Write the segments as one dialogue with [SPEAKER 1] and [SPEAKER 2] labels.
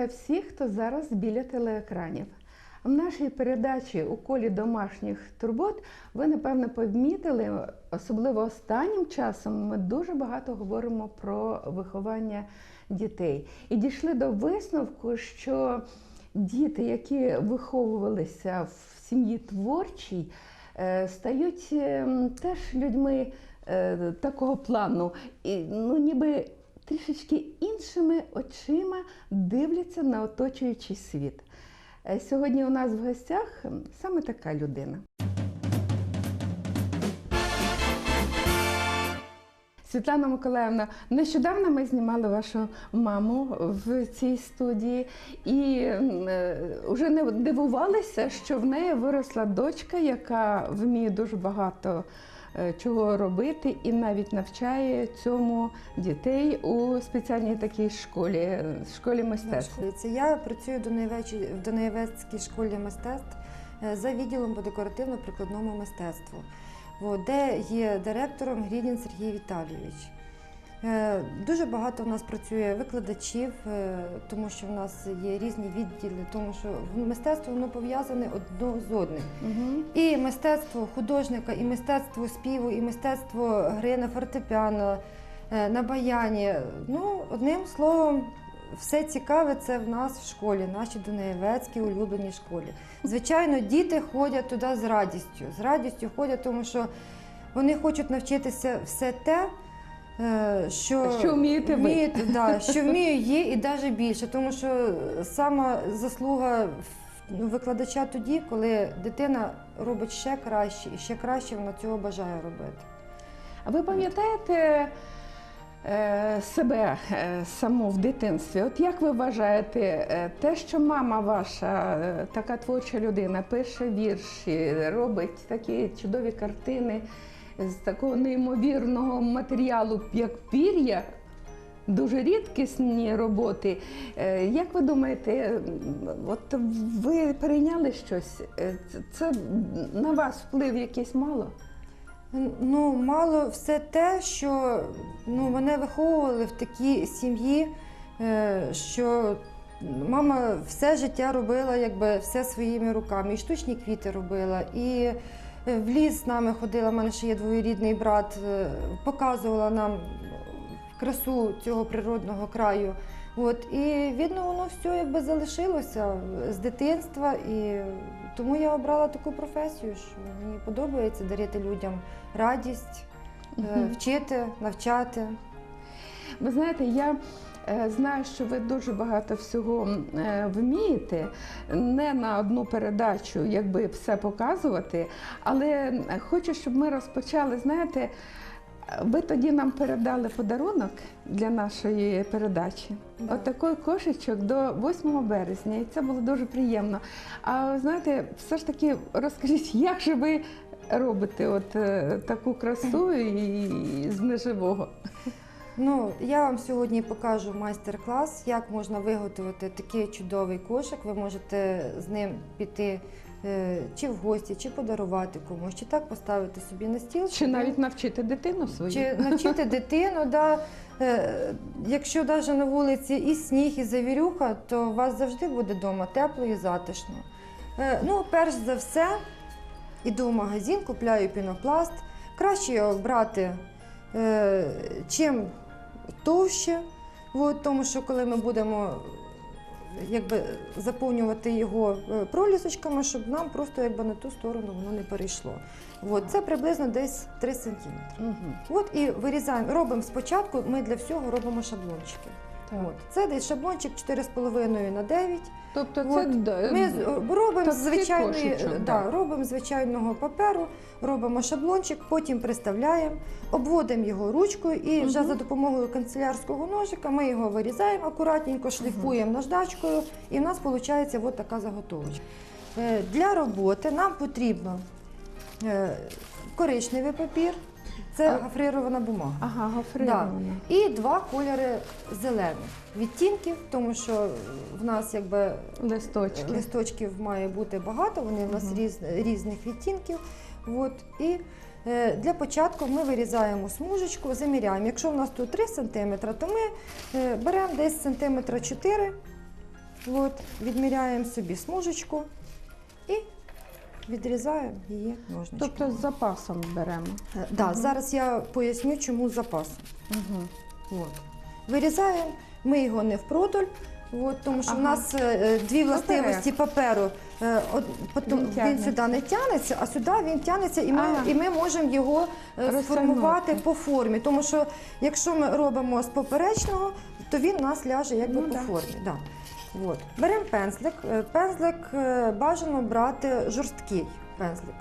[SPEAKER 1] Вітаю всіх, хто зараз біля телеекранів. В нашій передачі у колі домашніх турбот ви напевно помітили, особливо останнім часом ми дуже багато говоримо про виховання дітей. І дійшли до висновку, що діти, які виховувалися в сім'ї творчій, е, стають е, теж людьми е, такого плану, і, ну ніби трішечки іншими очима дивляться на оточуючий світ. Е, Сьогодні у нас в гостях саме така людина. Світлана Миколаївна, нещодавно ми знімали вашу маму в цій студії і е, вже не дивувалися, що в неї виросла дочка, яка вміє дуже багато е, чого робити і навіть навчає цьому дітей у спеціальній такій школі, е, школі мистецтв.
[SPEAKER 2] Я працюю в Донаєвецькій школі мистецтв е, за відділом по декоративно-прикладному мистецтву, де є директором Грідін Сергій Віталійович. Е, Дуже багато в нас працює викладачів, е, тому що в нас є різні відділи, тому що мистецтво воно пов'язане одно з одним.
[SPEAKER 1] Угу.
[SPEAKER 2] І мистецтво художника, і мистецтво співу, і мистецтво гри на фортепіано, е, на баяні. Ну, одним словом, все цікаве це в нас в школі, нашій Дунаєвецькій улюбленій школі. Звичайно, діти ходять туди з радістю. З радістю ходять, тому що вони хочуть навчитися все те. Е, Що,
[SPEAKER 1] Що вмієте ви.
[SPEAKER 2] да, що вмію є, і навіть більше, тому що сама заслуга викладача тоді, коли дитина робить ще краще, і ще краще вона цього бажає робити.
[SPEAKER 1] А ви пам'ятаєте е, себе е, саму в дитинстві? От як ви вважаєте, те, що мама ваша, така творча людина, пише вірші, робить такі чудові картини з такого неймовірного матеріалу, як пір'я? Дуже рідкісні роботи. Е, Як ви думаєте, от ви перейняли щось? Е, це- на вас вплив якийсь мало?
[SPEAKER 2] Ну, мало все те, що ну, мене виховували в такій сім'ї, е, що мама все життя робила якби все своїми руками. І штучні квіти робила, і в ліс з нами ходила. У мене ще є двоюрідний брат, е, показувала нам красу цього природного краю. От, і видно, воно все якби залишилося з дитинства, і тому я обрала таку професію, що мені подобається дарити людям радість, е, вчити, навчати.
[SPEAKER 1] Ви знаєте, я е, знаю, що ви дуже багато всього е, вмієте, не на одну передачу, якби все показувати, але хочу, щоб ми розпочали. Знаєте, ви тоді нам передали подарунок для нашої передачі.
[SPEAKER 2] Да.
[SPEAKER 1] От кошечок до 8 березня, і це було дуже приємно. А знаєте, все ж таки розкажіть, як же ви робите от е, таку красу і з неживого?
[SPEAKER 2] Ну, я вам сьогодні покажу майстер-клас, як можна виготовити такий чудовий кошик. Ви можете з ним піти е, чи в гості, чи подарувати комусь, чи так поставити собі на стіл.
[SPEAKER 1] Чи навіть навчити дитину свою?
[SPEAKER 2] Чи навчити дитину, да, е, якщо навіть на вулиці і сніг, і завірюха, то у вас завжди буде вдома тепло і затишно. Е, Ну, перш за все, іду в магазин, купляю пінопласт. Краще його брати чим товще, от, тому що коли ми будемо якби, заповнювати його е, пролісочками, щоб нам просто якби, на ту сторону воно не перейшло. От, це приблизно десь 3 см.
[SPEAKER 1] Угу.
[SPEAKER 2] От і вирізаємо. Робимо спочатку, ми для всього робимо шаблончики. От. Це десь шаблончик 4,5 на 9.
[SPEAKER 1] Тобто це
[SPEAKER 2] От. Ми робимо
[SPEAKER 1] такий
[SPEAKER 2] з звичайної,
[SPEAKER 1] кошечок,
[SPEAKER 2] да, робимо звичайного паперу, робимо шаблончик, потім приставляємо, обводимо його ручкою і вже за допомогою канцелярського ножика ми його вирізаємо акуратненько, шліфуємо наждачкою, і в нас виходить от така заготовочка. Е, Для роботи нам потрібно е, коричневий папір, це
[SPEAKER 1] А-
[SPEAKER 2] гофрирована бумага.
[SPEAKER 1] Ага, гофрирована.
[SPEAKER 2] І два кольори зелених відтінків, тому що в нас якби
[SPEAKER 1] Листочки.
[SPEAKER 2] листочків має бути багато, вони в нас різ, різних відтінків. От, і е, для початку ми вирізаємо смужечку, заміряємо. Якщо в нас тут 3 см, то ми е, беремо десь сантиметра 4 От, відміряємо собі смужечку і відрізаємо її ножничком.
[SPEAKER 1] Тобто з запасом беремо.
[SPEAKER 2] Е, да,
[SPEAKER 1] Мгм.
[SPEAKER 2] Зараз я поясню, чому з запасом.
[SPEAKER 1] Угу.
[SPEAKER 2] От. Вирізаємо, ми його не впродоль, от, тому що в
[SPEAKER 1] Ага.
[SPEAKER 2] нас е, е, дві властивості паперу. Е, од- потім
[SPEAKER 1] Він
[SPEAKER 2] він,
[SPEAKER 1] тягнеться.
[SPEAKER 2] сюди не тягнеться, а сюди він тягнеться, і ми,
[SPEAKER 1] Ага.
[SPEAKER 2] і ми можемо його е,
[SPEAKER 1] Розтягнути.
[SPEAKER 2] сформувати по формі. Тому що якщо ми робимо з поперечного, то він у нас ляже якби
[SPEAKER 1] Ну,
[SPEAKER 2] по
[SPEAKER 1] да.
[SPEAKER 2] формі. Да. От. Беремо пензлик. Е, Пензлик е, бажано брати жорсткий пензлик.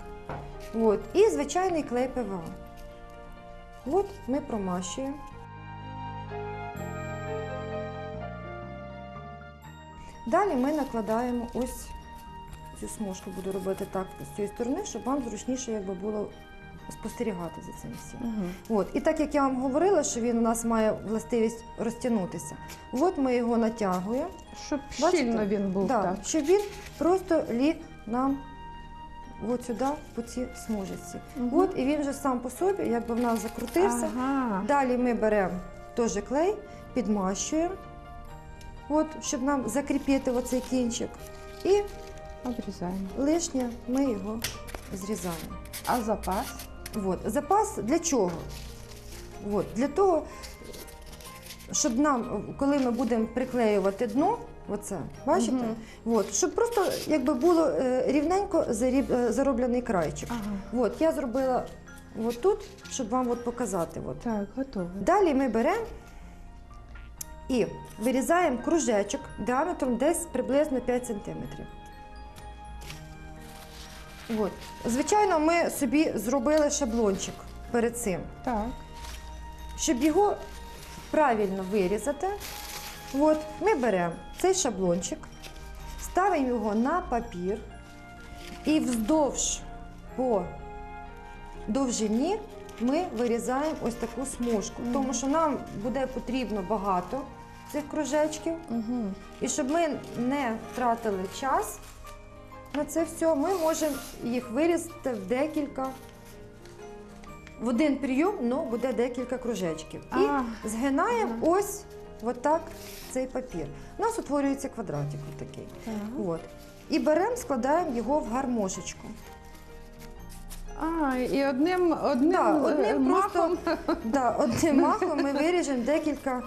[SPEAKER 2] От. І звичайний клей ПВА. От ми промащуємо. Далі ми накладаємо ось цю смужку, буду робити так з цієї сторони, щоб вам зручніше якби було спостерігати за цим всім.
[SPEAKER 1] Угу.
[SPEAKER 2] От. І так як я вам говорила, що він у нас має властивість розтягнутися. От ми його натягуємо,
[SPEAKER 1] Щоб
[SPEAKER 2] Бачите?
[SPEAKER 1] щільно він був
[SPEAKER 2] да,
[SPEAKER 1] так.
[SPEAKER 2] щоб він просто ліг нам от сюди, по цій смужці.
[SPEAKER 1] Мгм.
[SPEAKER 2] От, і він вже сам по собі, якби в нас закрутився.
[SPEAKER 1] Ага.
[SPEAKER 2] Далі ми беремо теж клей, підмащуємо, от, щоб нам закріпити оцей кінчик. І
[SPEAKER 1] Обрізаємо.
[SPEAKER 2] лишнє ми його зрізаємо.
[SPEAKER 1] А запас?
[SPEAKER 2] От. Запас для чого? От. Для того, щоб нам, коли ми будемо приклеювати дно, оце, бачите?
[SPEAKER 1] Мгм.
[SPEAKER 2] От. Щоб просто якби було е, рівненько е, зароблений крайчик.
[SPEAKER 1] Ага.
[SPEAKER 2] От. Я зробила от тут, щоб вам от показати. От.
[SPEAKER 1] Так, готово.
[SPEAKER 2] Далі ми беремо і вирізаємо кружечок діаметром десь приблизно 5 см. От. Звичайно, ми собі зробили шаблончик перед цим.
[SPEAKER 1] Так.
[SPEAKER 2] Щоб його правильно вирізати, от, ми беремо цей шаблончик, ставимо його на папір і вздовж по довжині ми вирізаємо ось таку смужку,
[SPEAKER 1] Мгм.
[SPEAKER 2] тому що нам буде потрібно багато цих кружечків.
[SPEAKER 1] Угу.
[SPEAKER 2] І щоб ми не втратили час на це все, ми можемо їх вирізати в декілька. В один прийом ну, буде декілька кружечків. І
[SPEAKER 1] А.
[SPEAKER 2] згинаємо
[SPEAKER 1] Ага.
[SPEAKER 2] ось отак цей папір. У нас утворюється квадратик отакий.
[SPEAKER 1] Так.
[SPEAKER 2] От. І беремо, складаємо його в гармошечку.
[SPEAKER 1] А, і одним, одним,
[SPEAKER 2] Да,
[SPEAKER 1] е,
[SPEAKER 2] одним
[SPEAKER 1] махом.
[SPEAKER 2] Да, одним махом ми виріжемо декілька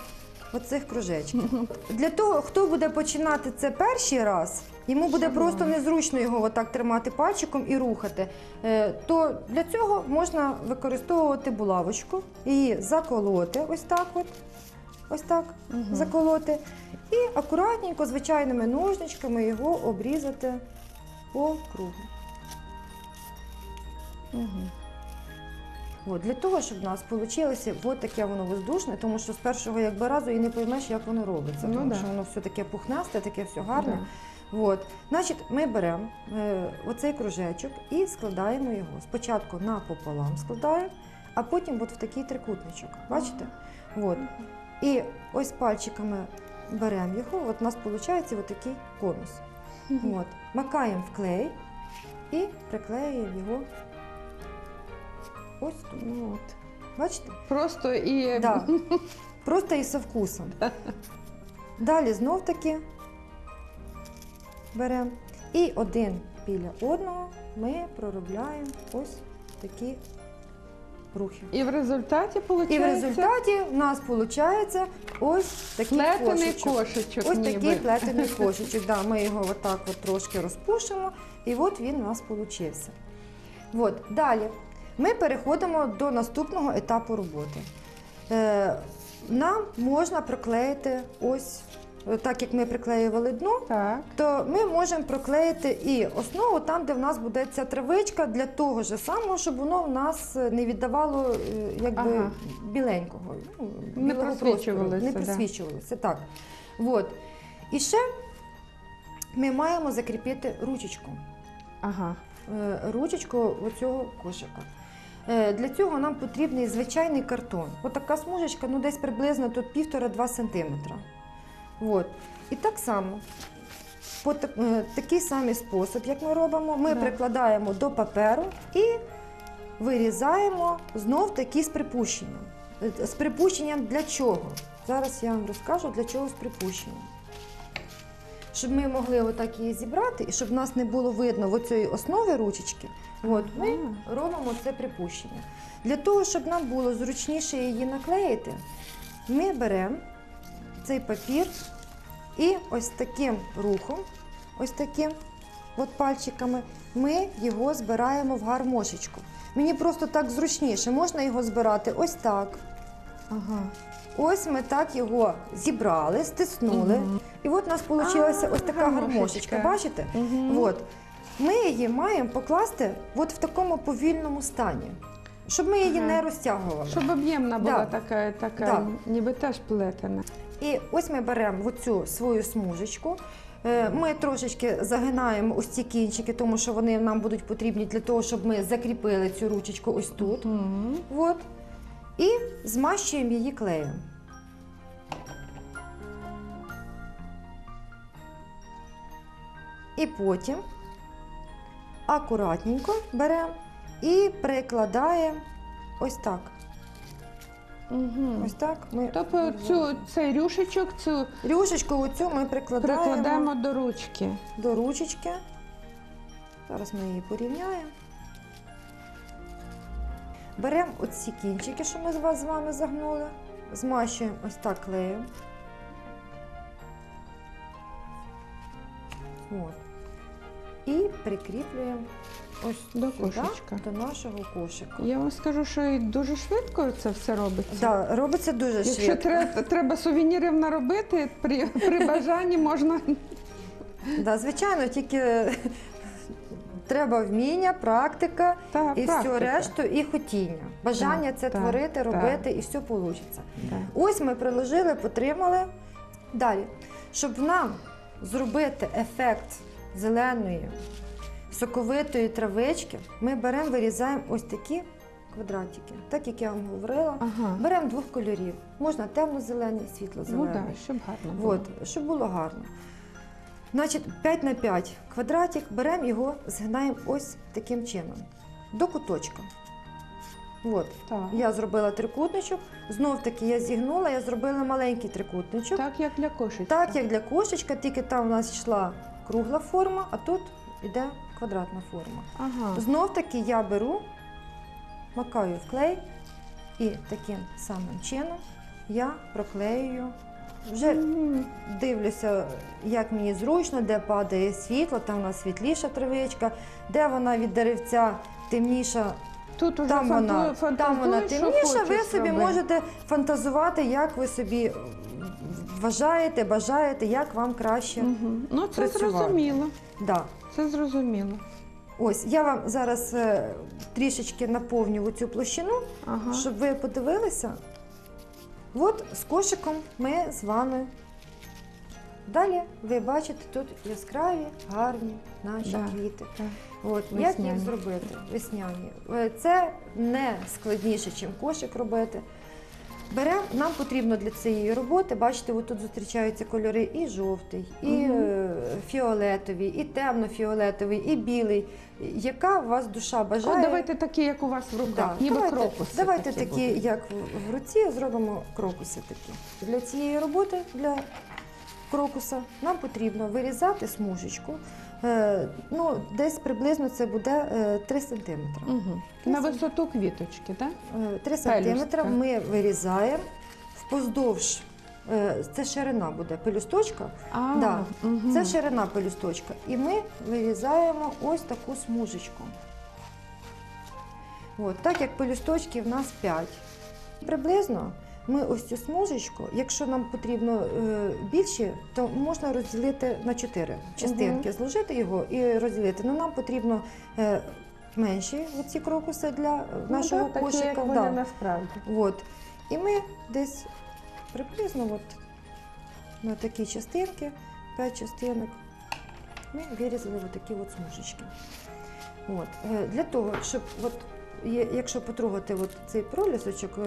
[SPEAKER 2] оцих кружечків. Для того, хто буде починати це перший раз, йому буде
[SPEAKER 1] Шаблон.
[SPEAKER 2] просто незручно його отак тримати пальчиком і рухати. Е, То для цього можна використовувати булавочку, її заколоти, ось так от. Ось так
[SPEAKER 1] Мгм.
[SPEAKER 2] заколоти. І акуратненько, звичайними ножничками його обрізати по кругу.
[SPEAKER 1] Мгм.
[SPEAKER 2] От, для того, щоб в нас вийшло таке воно воздушне, тому що з першого якби разу і не поймеш, як воно робиться.
[SPEAKER 1] Ну
[SPEAKER 2] тому
[SPEAKER 1] да.
[SPEAKER 2] що воно все таке пухнасте, таке все гарне.
[SPEAKER 1] Да.
[SPEAKER 2] От. Значить, ми беремо е, оцей кружечок і складаємо його. Спочатку напополам складаємо, а потім от в такий трикутничок. Бачите? От. І ось пальчиками беремо його, от у нас виходить от такий конус. От. Макаємо в клей і приклеюємо його ось тут.
[SPEAKER 1] Ну, от.
[SPEAKER 2] Бачите?
[SPEAKER 1] Просто і
[SPEAKER 2] Да. Просто і со вкусом. Далі знов таки беремо. І один біля одного ми проробляємо ось такі рухи.
[SPEAKER 1] І в результаті виходить
[SPEAKER 2] І в результаті в нас виходить ось такий
[SPEAKER 1] плетений
[SPEAKER 2] кошечок.
[SPEAKER 1] кошечок.
[SPEAKER 2] Ось
[SPEAKER 1] ніби.
[SPEAKER 2] такий плетений кошечок. Да, ми його отак от трошки розпушимо, і от він у нас получився. От, далі ми переходимо до наступного етапу роботи. Е, нам можна приклеїти ось, так як ми приклеювали дно,
[SPEAKER 1] Так.
[SPEAKER 2] то ми можемо проклеїти і основу там, де в нас буде ця травичка, для того ж самого, щоб воно в нас не віддавало е, якби
[SPEAKER 1] Ага.
[SPEAKER 2] біленького. ну,
[SPEAKER 1] Не просвічувалося,
[SPEAKER 2] Не
[SPEAKER 1] да.
[SPEAKER 2] просвічувалося, так. От. І ще ми маємо закріпити ручечку.
[SPEAKER 1] Ага.
[SPEAKER 2] Е, ручечку оцього кошика. Е, Для цього нам потрібний звичайний картон. Отака смужечка, ну десь приблизно тут 1,5-2 см. От. І так само, по так- е, такий самий спосіб, як ми робимо, ми
[SPEAKER 1] Да.
[SPEAKER 2] прикладаємо до паперу і вирізаємо знов таки з припущенням. Е, З припущенням для чого? Зараз я вам розкажу, для чого з припущенням. щоб ми могли отак її зібрати, і щоб в нас не було видно в оцієї основи ручечки, от, ми
[SPEAKER 1] Ага.
[SPEAKER 2] робимо це припущення. Для того, щоб нам було зручніше її наклеїти, ми беремо цей папір і ось таким рухом, ось таким от пальчиками, ми його збираємо в гармошечку. Мені просто так зручніше, можна його збирати ось так.
[SPEAKER 1] Ага.
[SPEAKER 2] Ось ми так його зібрали, стиснули.
[SPEAKER 1] Мгм.
[SPEAKER 2] І от у нас вийшла ось така гармошечка.
[SPEAKER 1] гармошечка.
[SPEAKER 2] Бачите?
[SPEAKER 1] Мгм.
[SPEAKER 2] От. Ми її маємо покласти от в такому повільному стані, щоб ми її
[SPEAKER 1] Ага.
[SPEAKER 2] не розтягували.
[SPEAKER 1] Щоб об'ємна була
[SPEAKER 2] Да.
[SPEAKER 1] така, така
[SPEAKER 2] Да.
[SPEAKER 1] ніби теж плетена.
[SPEAKER 2] І ось ми беремо оцю свою смужечку. е, Ми трошечки загинаємо ось ці кінчики, тому що вони нам будуть потрібні для того, щоб ми закріпили цю ручечку ось тут.
[SPEAKER 1] Мгм.
[SPEAKER 2] От. І змащуємо її клеєм. І потім акуратненько беремо і прикладаємо ось так.
[SPEAKER 1] Мгм.
[SPEAKER 2] Ось так. Ми
[SPEAKER 1] Тобто цю, цей рюшечок цю
[SPEAKER 2] рюшечку оцю ми прикладаємо,
[SPEAKER 1] прикладаємо до ручки.
[SPEAKER 2] до ручечки. Зараз ми її порівняємо. Беремо оці кінчики, що ми з вас з вами загнули, змащуємо ось так клеєм. От. І прикріплюємо ось
[SPEAKER 1] До
[SPEAKER 2] сюди,
[SPEAKER 1] кошечка.
[SPEAKER 2] до нашого кошика.
[SPEAKER 1] Я вам скажу, що і дуже швидко це все робиться.
[SPEAKER 2] Да, робиться дуже
[SPEAKER 1] Якщо
[SPEAKER 2] швидко.
[SPEAKER 1] треба, треба сувенірів наробити, при, при бажанні можна.
[SPEAKER 2] Да, звичайно, тільки треба вміння, практика
[SPEAKER 1] Та,
[SPEAKER 2] і
[SPEAKER 1] практика.
[SPEAKER 2] все решту, і хотіння. Бажання
[SPEAKER 1] Так,
[SPEAKER 2] це
[SPEAKER 1] так,
[SPEAKER 2] творити,
[SPEAKER 1] так.
[SPEAKER 2] робити, і все вийде.
[SPEAKER 1] Да.
[SPEAKER 2] Ось ми приложили, потримали. Далі, щоб нам зробити ефект зеленої, соковитої травички, ми беремо, вирізаємо ось такі квадратики, так як я вам говорила.
[SPEAKER 1] Ага.
[SPEAKER 2] Беремо двох кольорів. Можна темно-зелений,
[SPEAKER 1] Ну
[SPEAKER 2] світло-зелений.
[SPEAKER 1] так, щоб гарно було.
[SPEAKER 2] От, щоб було гарно. Значить, 5 на 5 квадратик, беремо його, згинаємо ось таким чином. До куточка. От.
[SPEAKER 1] Так.
[SPEAKER 2] Я зробила трикутничок, знов таки я зігнула, я зробила маленький трикутничок.
[SPEAKER 1] так, як для кошечки.
[SPEAKER 2] Так, як для кошечка, тільки там у нас йшла кругла форма, а тут йде квадратна форма.
[SPEAKER 1] Ага.
[SPEAKER 2] Знов таки я беру, макаю в клей і таким самим чином я проклеюю. Вже дивлюся, як мені зручно, де падає світло, там у нас світліша травичка, де вона від деревця темніша,
[SPEAKER 1] Тут уже
[SPEAKER 2] там вона, там вона темніша. Ви собі
[SPEAKER 1] роби.
[SPEAKER 2] можете фантазувати, як ви собі вважаєте, бажаєте, як вам краще.
[SPEAKER 1] Мгм. Ну, це
[SPEAKER 2] працювати.
[SPEAKER 1] зрозуміло.
[SPEAKER 2] Да.
[SPEAKER 1] Це зрозуміло.
[SPEAKER 2] Ось я вам зараз е, трішечки наповню цю площину,
[SPEAKER 1] Ага.
[SPEAKER 2] щоб ви подивилися. От з кошиком ми з вами. Далі ви бачите тут яскраві, гарні наші
[SPEAKER 1] Да.
[SPEAKER 2] квіти.
[SPEAKER 1] Так.
[SPEAKER 2] От, як
[SPEAKER 1] Весняні.
[SPEAKER 2] їх зробити? Весняні. Е, Це не складніше, ніж кошик робити. Беремо, нам потрібно для цієї роботи, бачите, отут зустрічаються кольори і жовтий, і е, фіолетовий, і темно-фіолетовий, і білий. Яка у вас душа
[SPEAKER 1] О,
[SPEAKER 2] бажає?
[SPEAKER 1] давайте такі, як у вас в руках,
[SPEAKER 2] Да,
[SPEAKER 1] ніби
[SPEAKER 2] давайте,
[SPEAKER 1] крокуси.
[SPEAKER 2] Давайте такі,
[SPEAKER 1] будуть.
[SPEAKER 2] як в руці, зробимо крокуси такі. Для цієї роботи, для крокуса, нам потрібно вирізати смужечку. Е, ну, десь приблизно це буде е, 3 см.
[SPEAKER 1] Мгм. На висоту квіточки, так?
[SPEAKER 2] 3
[SPEAKER 1] Пелюстка.
[SPEAKER 2] см ми вирізаємо впоздовж. е, Це ширина буде пелюсточка.
[SPEAKER 1] А,
[SPEAKER 2] Да.
[SPEAKER 1] мгм.
[SPEAKER 2] Це ширина пелюсточка. І ми вирізаємо ось таку смужечку. От, так як пелюсточків в нас 5. Приблизно ми ось цю смужечку, якщо нам потрібно е, більше, то можна розділити на 4 частинки, зложити його і розділити. Ну, нам потрібно е, менші оці крокуси для е,
[SPEAKER 1] Ну,
[SPEAKER 2] нашого
[SPEAKER 1] так, такі,
[SPEAKER 2] кошика.
[SPEAKER 1] як вони
[SPEAKER 2] да.
[SPEAKER 1] насправді.
[SPEAKER 2] От. І ми десь приблизно от на такі частинки, 5 частинок, ми вирізали такі от смужечки. От. Для того, щоб от, якщо потрогати от цей пролісочок,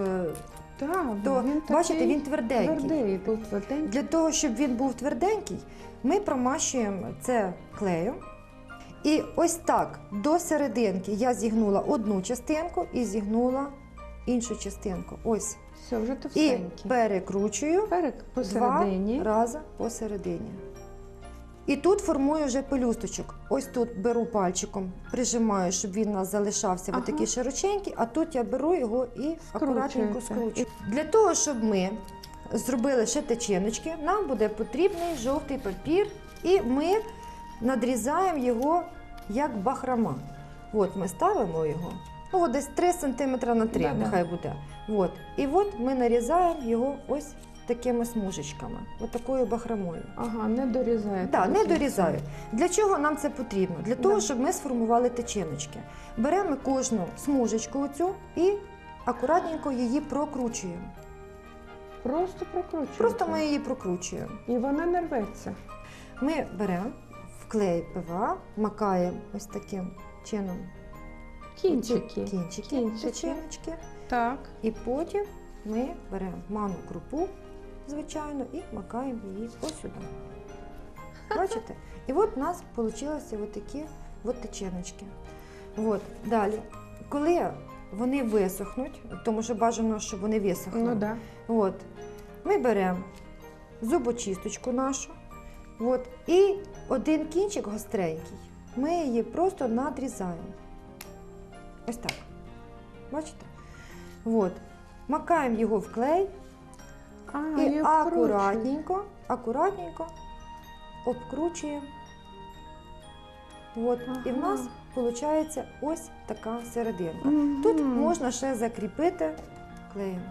[SPEAKER 1] Так,
[SPEAKER 2] то
[SPEAKER 1] він
[SPEAKER 2] бачите, він тверденький.
[SPEAKER 1] Твердий, був тверденький.
[SPEAKER 2] Для того, щоб він був тверденький, ми промащуємо це клеєм. І ось так до серединки я зігнула одну частинку і зігнула іншу частинку. Ось.
[SPEAKER 1] Все, вже
[SPEAKER 2] І перекручую
[SPEAKER 1] Перек посередині.
[SPEAKER 2] два рази посередині. І тут формую вже пелюсточок. Ось тут беру пальчиком, прижимаю, щоб він у нас залишався
[SPEAKER 1] Ага.
[SPEAKER 2] такий широченький, а тут я беру його і акуратненько
[SPEAKER 1] Скручуєте.
[SPEAKER 2] скручу. Для того, щоб ми зробили ще течіночки, нам буде потрібний жовтий папір, і ми надрізаємо його як бахрома. От ми ставимо його. Ну, от десь 3 см на 3,
[SPEAKER 1] Да-да.
[SPEAKER 2] нехай буде. От. І от ми нарізаємо його ось такими смужечками, от такою бахромою.
[SPEAKER 1] Ага, не дорізаєте.
[SPEAKER 2] Так, не дорізаю. Для чого нам це потрібно? Для того,
[SPEAKER 1] Да.
[SPEAKER 2] щоб ми сформували течіночки. Беремо кожну смужечку оцю і акуратненько її прокручуємо.
[SPEAKER 1] Просто прокручуєте.
[SPEAKER 2] Просто ми її прокручуємо.
[SPEAKER 1] І вона не рветься.
[SPEAKER 2] Ми беремо в клей ПВА, макаємо ось таким чином
[SPEAKER 1] Кінчики.
[SPEAKER 2] кінчики,
[SPEAKER 1] Кінчики.
[SPEAKER 2] течіночки.
[SPEAKER 1] Так.
[SPEAKER 2] І потім ми беремо ману крупу, звичайно, і макаємо її ось сюди. Бачите? І от у нас вийшли такі от течіночки. От. Далі, коли вони висохнуть, тому що бажано, щоб вони висохли.
[SPEAKER 1] Ну да.
[SPEAKER 2] От. Ми беремо зубочисточку нашу. От. І один кінчик гостренький. Ми її просто надрізаємо. Ось так. Бачите? От. Макаємо його в клей
[SPEAKER 1] А,
[SPEAKER 2] і акуратненько, акуратненько обкручуємо. От. І в нас виходить ось така серединка.
[SPEAKER 1] Мгм.
[SPEAKER 2] Тут можна ще закріпити клеєм.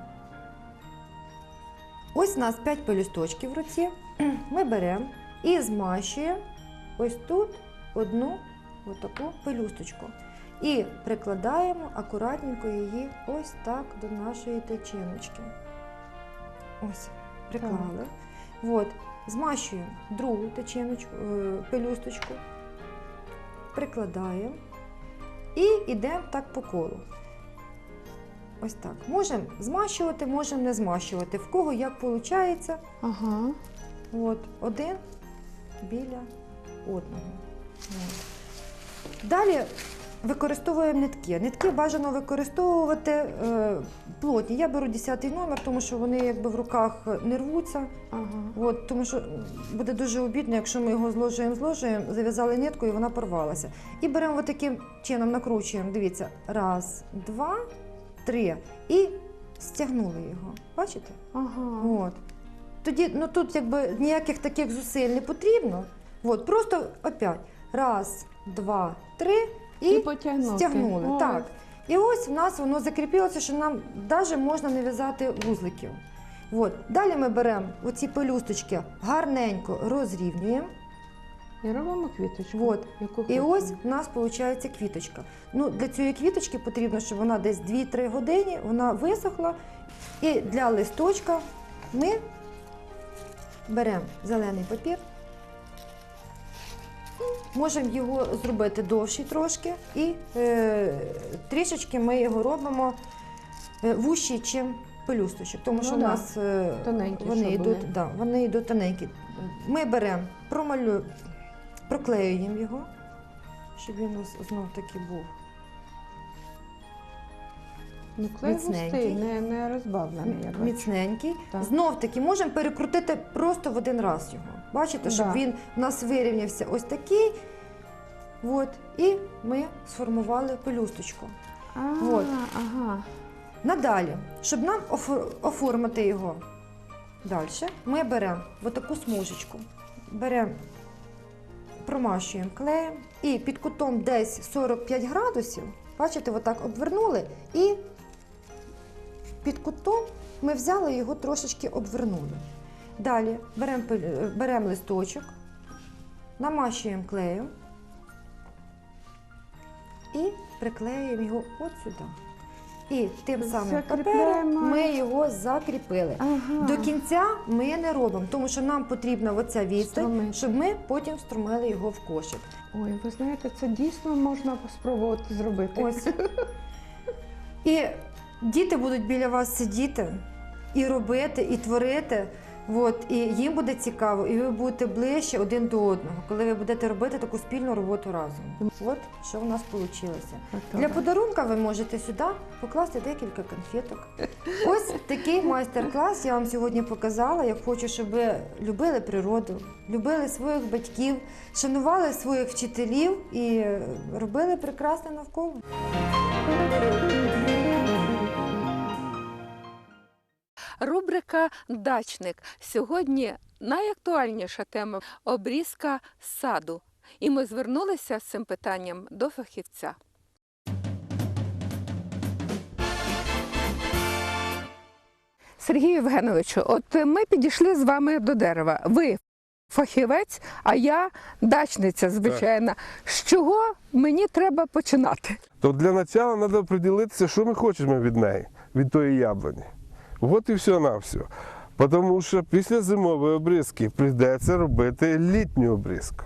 [SPEAKER 2] Ось у нас 5 пелюсточків в руці. Ми беремо і змащуємо ось тут одну отаку пелюсточку. І прикладаємо акуратненько її ось так до нашої течіночки. Ось, приклали. От, змащуємо другу течіночку, е, пелюсточку, прикладаємо і йдемо так по колу. Ось так. Можемо змащувати, можемо не змащувати. В кого як виходить.
[SPEAKER 1] Ага.
[SPEAKER 2] От, один біля одного. От. Далі використовуємо нитки. Нитки бажано використовувати е, плотні. Я беру 10 номер, тому що вони якби в руках не рвуться.
[SPEAKER 1] Ага.
[SPEAKER 2] От, тому що буде дуже обідно, якщо ми його зложуємо, зложуємо, зав'язали нитку і вона порвалася. І беремо таким чином, накручуємо. Дивіться, раз, два, три. І стягнули його. Бачите?
[SPEAKER 1] Ага.
[SPEAKER 2] От. Тоді ну, тут якби ніяких таких зусиль не потрібно. От, просто опять. Раз, два, три і,
[SPEAKER 1] І потягнути.
[SPEAKER 2] стягнули.
[SPEAKER 1] Ой.
[SPEAKER 2] Так. І ось в нас воно закріпилося, що нам навіть можна не в'язати вузликів. От. Далі ми беремо оці пелюсточки, гарненько розрівнюємо.
[SPEAKER 1] І робимо квіточку.
[SPEAKER 2] От.
[SPEAKER 1] Яку
[SPEAKER 2] І ось в нас виходить квіточка. Ну, для цієї квіточки потрібно, щоб вона десь 2-3 години вона висохла. І для листочка ми беремо зелений папір. Можемо його зробити довший трошки, і е, трішечки ми його робимо е, вущий, чим пелюсточок, тому
[SPEAKER 1] Ну
[SPEAKER 2] що
[SPEAKER 1] да.
[SPEAKER 2] у нас е,
[SPEAKER 1] Тоненькі,
[SPEAKER 2] вони йдуть, да, вони йдуть тоненькі. Ми беремо, промалюємо, проклеюємо його, щоб він у нас знов таки був.
[SPEAKER 1] Ну, клей
[SPEAKER 2] міцненький.
[SPEAKER 1] густий, не, не розбавлений. Я бачу.
[SPEAKER 2] Міцненький.
[SPEAKER 1] Так.
[SPEAKER 2] Знов таки можемо перекрутити просто в один раз його. Бачите, щоб
[SPEAKER 1] Да.
[SPEAKER 2] він у нас вирівнявся ось такий. От, і ми сформували пелюсточку.
[SPEAKER 1] А,
[SPEAKER 2] Вот.
[SPEAKER 1] Ага.
[SPEAKER 2] Надалі, щоб нам офор- оформити його далі, ми беремо отаку смужечку, беремо, промащуємо клеєм і під кутом десь 45 градусів, бачите, отак обвернули, і під кутом ми взяли його трошечки обвернули. Далі беремо, пель- беремо листочок, намащуємо клеєм і приклеюємо його от сюди. І тим самим папером ми його закріпили.
[SPEAKER 1] Ага.
[SPEAKER 2] До кінця ми не робимо, тому що нам потрібна оця відстань, щоб ми потім струмили його в кошик.
[SPEAKER 1] Ой, ви знаєте, це дійсно можна спробувати зробити.
[SPEAKER 2] Ось. І діти будуть біля вас сидіти і робити, і творити. От, і їм буде цікаво, і ви будете ближче один до одного, коли ви будете робити таку спільну роботу разом. От що в нас вийшло. Для подарунка ви можете сюди покласти декілька конфеток. Ось такий майстер-клас я вам сьогодні показала. Я хочу, щоб ви любили природу, любили своїх батьків, шанували своїх вчителів і робили прекрасне навколо.
[SPEAKER 1] Рубрика Дачник. Сьогодні найактуальніша тема обрізка саду. І ми звернулися з цим питанням до фахівця. Сергію Євгеновичу, от ми підійшли з вами до дерева. Ви фахівець, а я дачниця, звичайно. З чого мені треба починати?
[SPEAKER 3] То для початку треба приділитися, що ми хочемо від неї, від тої яблуні. От і все на все. Тому що після зимової обрізки прийдеться робити літню обрізку.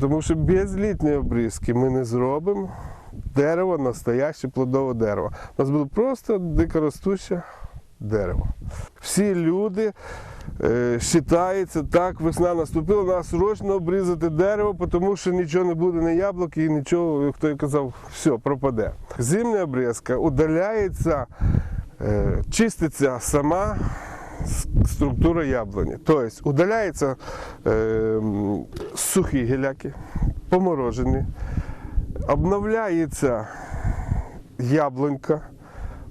[SPEAKER 3] Тому що без літньої обрізки ми не зробимо дерево, настояще плодове дерево. У нас буде просто дикоростуще дерево. Всі люди е, так, весна наступила, треба срочно обрізати дерево, тому що нічого не буде, ні яблук і нічого, хто і казав, все, пропаде. Зимня обрізка удаляється, чиститься сама структура яблуні. Тобто удаляються е, сухі гіляки, поморожені, обновляється яблунька,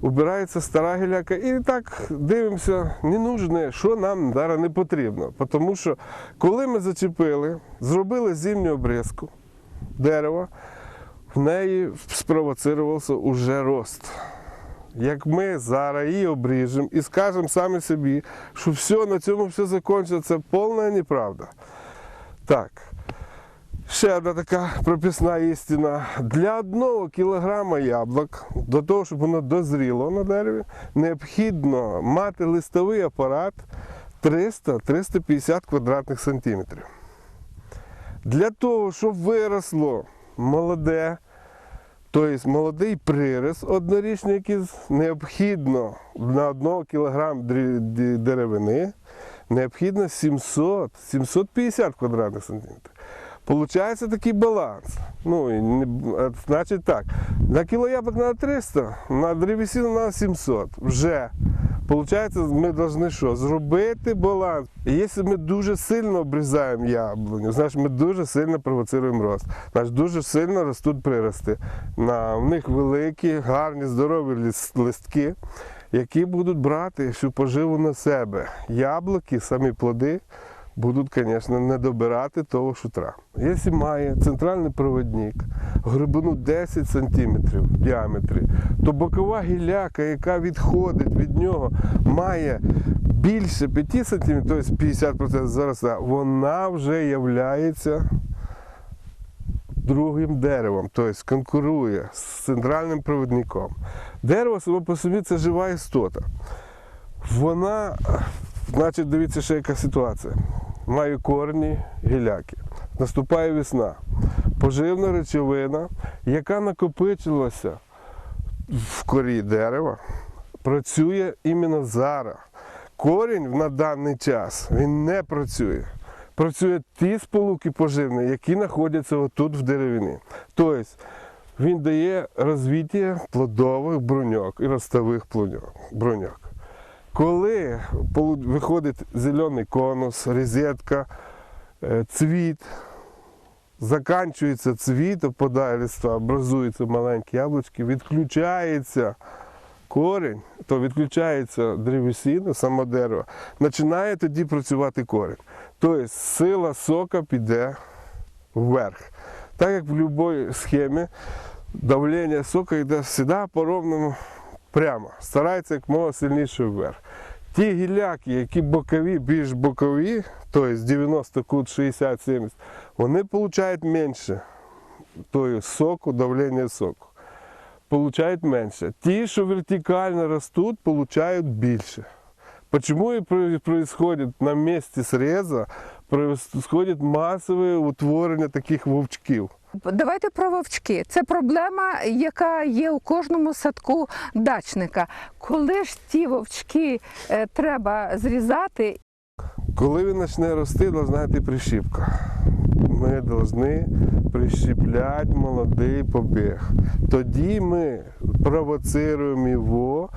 [SPEAKER 3] убирається стара гіляка і так дивимося, не нужне, що нам зараз не потрібно. Тому що коли ми зачепили, зробили зимню обрізку дерева, в неї спровоцирувався уже рост. Як ми зараз її обріжемо і скажемо самі собі, що все, на цьому все закінчиться, це повна неправда. Так. Ще одна така прописна істина. Для одного кілограма яблук, до того, щоб воно дозріло на дереві, необхідно мати листовий апарат 300-350 квадратних сантиметрів. Для того, щоб виросло молоде, тобто молодий приріс однорічний, який необхідно на 1 кілограм деревини, необхідно 700-750 квадратних сантиметрів. Получається такий баланс. Ну, значить так, на кіло треба 300, на древесину треба 700. Вже. Получається, ми повинні що? Зробити баланс. І якщо ми дуже сильно обрізаємо яблуню, значить ми дуже сильно провоцируємо рост. Значить дуже сильно ростуть прирости. На, в них великі, гарні, здорові листки, які будуть брати всю поживу на себе. Яблуки, самі плоди будуть, звісно, не добирати того шутра. Якщо має центральний проводник глибину 10 см в діаметрі, то бокова гіляка, яка відходить від нього, має більше 5 см, тобто 50% заросла, вона вже являється другим деревом, тобто конкурує з центральним провідником. Дерево само по собі це жива істота. Вона, значить, дивіться, ще яка ситуація. Має корні, гіляки. Наступає весна. Поживна речовина, яка накопичилася в корі дерева, працює іменно зараз. Корінь на даний час він не працює. Працює ті сполуки поживні, які знаходяться отут в деревині. Тобто він дає розвиття плодових бруньок і ростових бруньок. Коли виходить зелений конус, розетка, е, цвіт, заканчується цвіт, опадає листва, образуються маленькі яблучки, відключається корінь, то відключається древесина, само дерево, починає тоді працювати корінь. Тобто сила сока піде вверх. Так як в будь-якій схемі давлення сока йде завжди по ровному прямо. Старається як мога сильніше вверх. Ті гіляки, які бокові, більш бокові, тобто 90 кут, 60-70, вони отримують менше тої соку, давлення соку. Получають менше. Ті, що вертикально ростуть, получають більше. Почему и про- происходит на месте среза, происходит массове утворення таких вовчків.
[SPEAKER 1] Давайте про вовчки. Це проблема, яка є у кожному садку дачника. Коли ж ці вовчки е, треба зрізати
[SPEAKER 3] Коли він почне рости, должна йти прищіпка. Ми повинні прищіпляти молодий побіг. Тоді ми провоцируємо його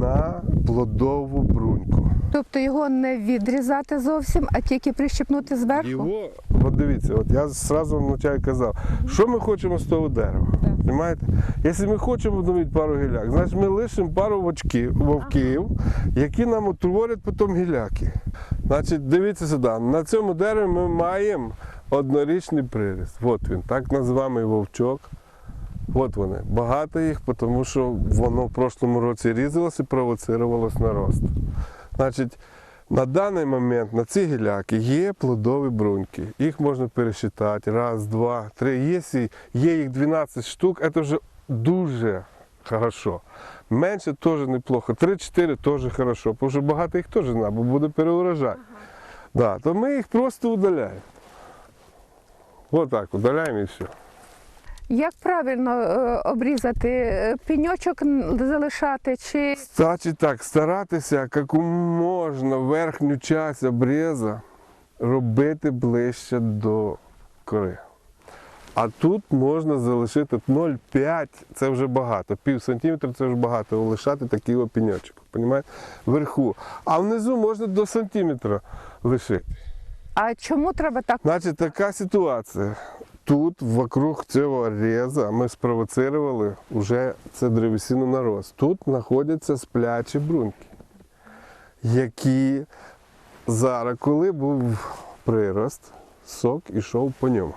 [SPEAKER 3] на плодову бруньку.
[SPEAKER 1] Тобто його не відрізати зовсім, а тільки прищепнути зверху?
[SPEAKER 3] Його, от дивіться, от я зразу вначалі казав, що ми хочемо з того дерева. Понимаєте? Якщо ми хочемо обновити пару гіляк, значить ми лишимо пару вовків, вовків які нам утворять потім гіляки. Значить, дивіться сюди, на цьому дереві ми маємо однорічний приріст. От він, так називаємо вовчок. От вони. Багато їх, тому що воно в прошлому році різалось і провоцирувалось на рост. Значить, на даний момент на ці гіляки є плодові бруньки. Їх можна пересчитати. Раз, два, три. Якщо є їх 12 штук, це вже дуже хорошо. Менше теж неплохо. 3-4 теж хорошо, тому що багато їх теж треба, бо буде переурожай. Да, то ми їх просто удаляємо. Ось так, удаляємо і все.
[SPEAKER 1] Як правильно е, обрізати Е, пеньочок залишати чи
[SPEAKER 3] Значить так, старатися як можна верхню часть обріза робити ближче до кори. А тут можна залишити 0,5, це вже багато. Пів сантиметра це вже багато, лишати такий. Понімаєте? Вверху. А внизу можна до сантиметра лишити.
[SPEAKER 1] А чому треба так?
[SPEAKER 3] Значить, така ситуація. Тут, вокруг цього реза, ми спровоцировали вже це древесину на рост. Тут знаходяться сплячі бруньки, які зараз, коли був прирост, сок ішов по ньому.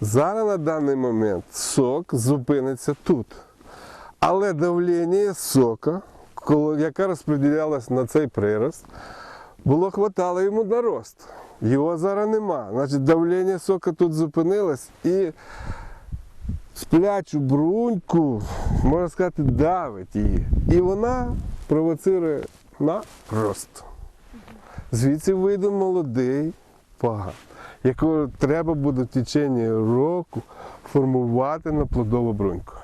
[SPEAKER 3] Зараз на даний момент сок зупиниться тут. Але давлення сока, яке розподілялось на цей прирост, було хватало йому на рост. Його зараз нема. Значить, давлення сока тут зупинилось і сплячу бруньку, можна сказати, давить її. І вона провоцирує на рост. Звідси вийде молодий паган, якого треба буде в течение року формувати на плодову бруньку.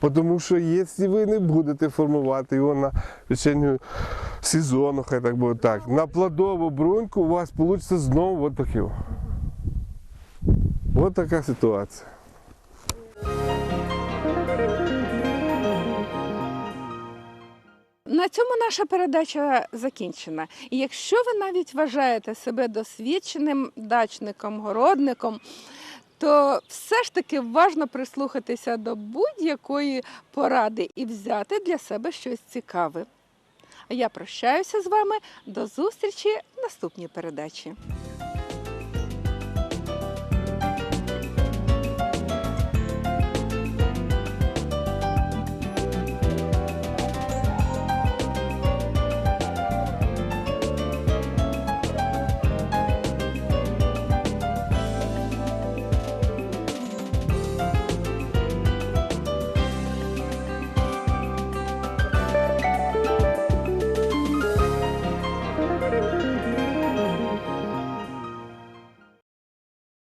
[SPEAKER 3] Тому що якщо ви не будете формувати його на течение сезону, хай так буде так, на плодову бруньку у вас вийде знову от таке. Ось така ситуація.
[SPEAKER 1] На цьому наша передача закінчена. І якщо ви навіть вважаєте себе досвідченим дачником, городником, то все ж таки важно прислухатися до будь-якої поради і взяти для себе щось цікаве. А я прощаюся з вами до зустрічі в наступній передачі.